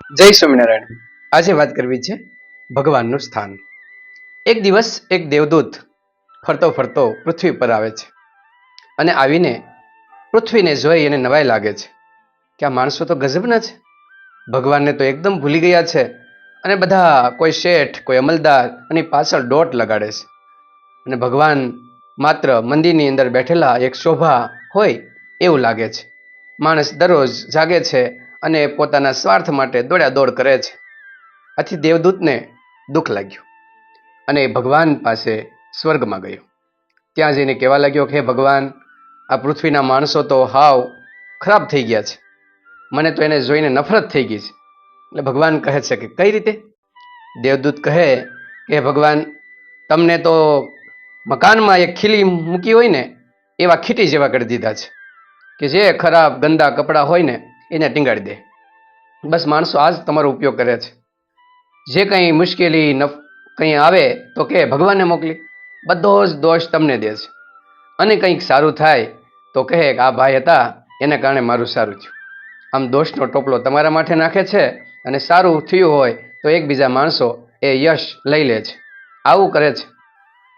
જય સ્વામિનારાયણ. આજે વાત કરવી છે ભગવાનનું સ્થાન. એક દિવસ એક દેવદૂત ફરતો ફરતો પૃથ્વી પર આવે છે અને આવીને પૃથ્વીને જોઈ એને નવાઈ લાગે છે કે આ માણસો તો ગજબના છે. ભગવાનને તો એકદમ ભૂલી ગયા છે અને બધા કોઈ શેઠ, કોઈ અમલદાર અને પાછળ દોટ લગાડે છે. અને ભગવાન માત્ર મંદિરની અંદર બેઠેલા એક શોભા હોય એવું લાગે છે. માણસ દરરોજ જાગે છે અને પોતાના સ્વાર્થ માટે દોડ્યા દોડ કરે છે. આથી દેવદૂતને દુઃખ લાગ્યું અને એ ભગવાન પાસે સ્વર્ગમાં ગયો. ત્યાં જઈને કહેવા લાગ્યો કે, "હે ભગવાન, આ પૃથ્વીના માણસો તો હાવ ખરાબ થઈ ગયા છે. મને તો એને જોઈને નફરત થઈ ગઈ છે. એટલે ભગવાન કહે છે કે, કઈ રીતે? દેવદૂત કહે કે, ભગવાન, તમને તો મકાનમાં એક ખીલી મૂકી હોય ને, એવા ખીટી જેવા કરી દીધા છે કે જે ખરાબ ગંદા કપડાં હોય ને એને ટીંગાડી દે. બસ માણસો આ જ તમારો ઉપયોગ કરે છે. જે કંઈ મુશ્કેલી નફ કંઈ આવે તો કે ભગવાનને મોકલી. બધો જ દોષ તમને દે છે. અને કંઈક સારું થાય તો કહે કે આ ભાઈ હતા, એને કારણે મારું સારું થયું. આમ દોષનો ટોપલો તમારા માટે નાખે છે અને સારું થયું હોય તો એકબીજા માણસો એ યશ લઈ લે છે. આવું કરે છે.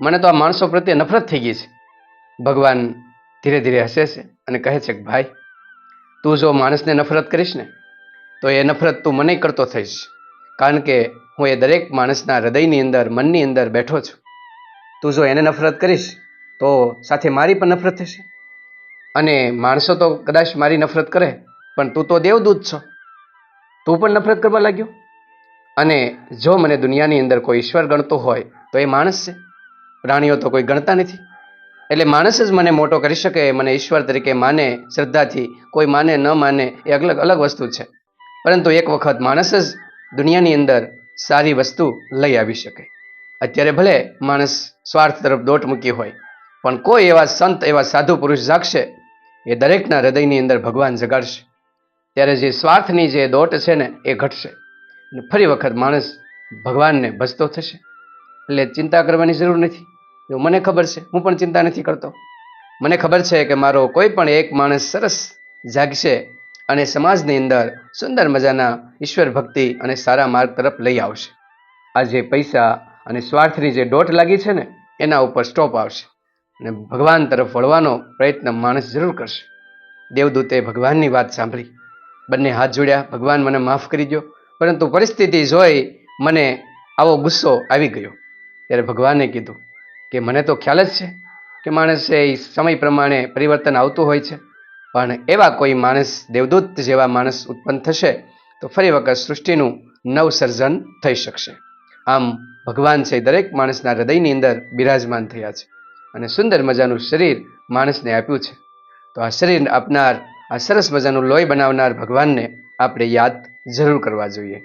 મને તો આ માણસો પ્રત્યે નફરત થઈ ગઈ છે. ભગવાન ધીરે ધીરે હસે છે અને કહે છે કે ભાઈ તું જો માણસને નફરત કરીશ ને, તો એ નફરત તું મને કરતો થઈશ. કારણ કે હું એ દરેક માણસના હૃદયની અંદર, મનની અંદર બેઠો છું. તું જો એને નફરત કરીશ, તો સાથે મારી પણ નફરત થશે. અને માણસો તો કદાચ મારી નફરત કરે, પણ તું તો દેવદૂત છો. તું પણ નફરત કરવા લાગ્યો? અને જો મને દુનિયાની અંદર કોઈ ઈશ્વર ગણતો હોય, તો એ માણસ છે. પ્રાણીઓ તો કોઈ ગણતા નથી. એટલે માણસ જ મને મોટો કરી શકે, મને ઈશ્વર તરીકે માને, શ્રદ્ધાથી. કોઈ માને, ન માને, એ અલગ અલગ વસ્તુ છે. પરંતુ એક વખત માણસ જ દુનિયાની અંદર સારી વસ્તુ લઈ આવી શકે. અત્યારે ભલે માણસ સ્વાર્થ તરફ દોટ મૂકી હોય, પણ કોઈ એવા સંત, એવા સાધુ પુરુષ જાગશે, એ દરેકના હૃદયની અંદર ભગવાન જગાડશે. ત્યારે જે સ્વાર્થની જે દોટ છે ને, એ ઘટશે. અને ફરી વખત માણસ ભગવાનને ભજતો થશે. એટલે ચિંતા કરવાની જરૂર નથી. જો મને ખબર છે. હું પણ ચિંતા નથી કરતો. મને ખબર છે કે મારો કોઈ પણ એક માણસ સરસ જાગશે અને સમાજની અંદર સુંદર મજાના ઈશ્વર ભક્તિ અને સારા માર્ગ તરફ લઈ આવશે. આ જે પૈસા અને સ્વાર્થની જે ડોટ લાગી છે ને, એના ઉપર સ્ટોપ આવશે. અને ભગવાન તરફ વળવાનો પ્રયત્ન માણસ જરૂર કરશે. દેવદૂતે ભગવાનની વાત સાંભળી. બંને હાથ જોડ્યા. ભગવાન મને માફ કરી દો પરંતુ પરિસ્થિતિ જોઈ મને આવો ગુસ્સો આવી ગયો. ત્યારે ભગવાને કીધું કે મને તો ખ્યાલ જ છે કે માણસે એ સમય પ્રમાણે પરિવર્તન આવતું હોય છે. પણ એવા કોઈ માણસ, દેવદૂત જેવા માણસ ઉત્પન્ન થશે તો ફરી વખત સૃષ્ટિનું નવસર્જન થઈ શકશે. આમ ભગવાન છે દરેક માણસના હૃદયની અંદર બિરાજમાન થયા છે અને સુંદર મજાનું શરીર માણસને આપ્યું છે. તો આ શરીર આપનાર, આ સરસ મજાનું લોહી બનાવનાર ભગવાનને આપણે યાદ જરૂર કરવા જોઈએ.